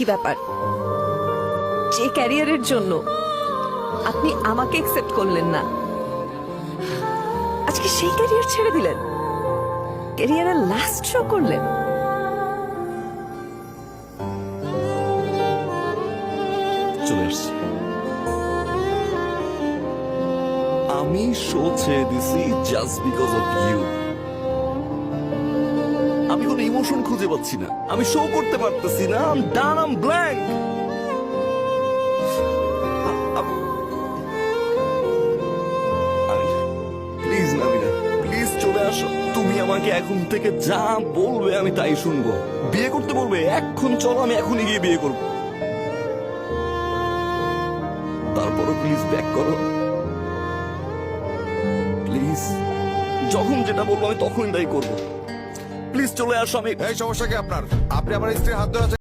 একই ব্যাপার? যে ক্যারিয়ারের জন্য আপনি আমাকে একসেপ্ট করলেন না। আজকে সেই ক্যারিয়ার ছেড়ে দিলেন। ক্যারিয়ারের লাস্ট শো করলেন। আমি শো ছেড়ে দিছি জাস্ট বিকজ অফ ইউ আমি কোনো ইমোশন খুঁজে পাচ্ছি না। আমি শো করতে পারতেছি না। I'm done I'm blank please নামিনা please চলে আসো। তুমি আমাকে এখন থেকে যা বলবে আমি তাই শুনব। বিয়ে করতে বলবে, এখন চলো, আমি এখনই গিয়ে বিয়ে করব। তারপরও প্লিজ ব্যাক করো। প্লিজ যখন যেটা বলব আমি তখনই তাই করব। প্লিজ চলে আসো আমি এই সমস্যা কি আপনার? আপনি আমার স্ত্রীর হাত ধরে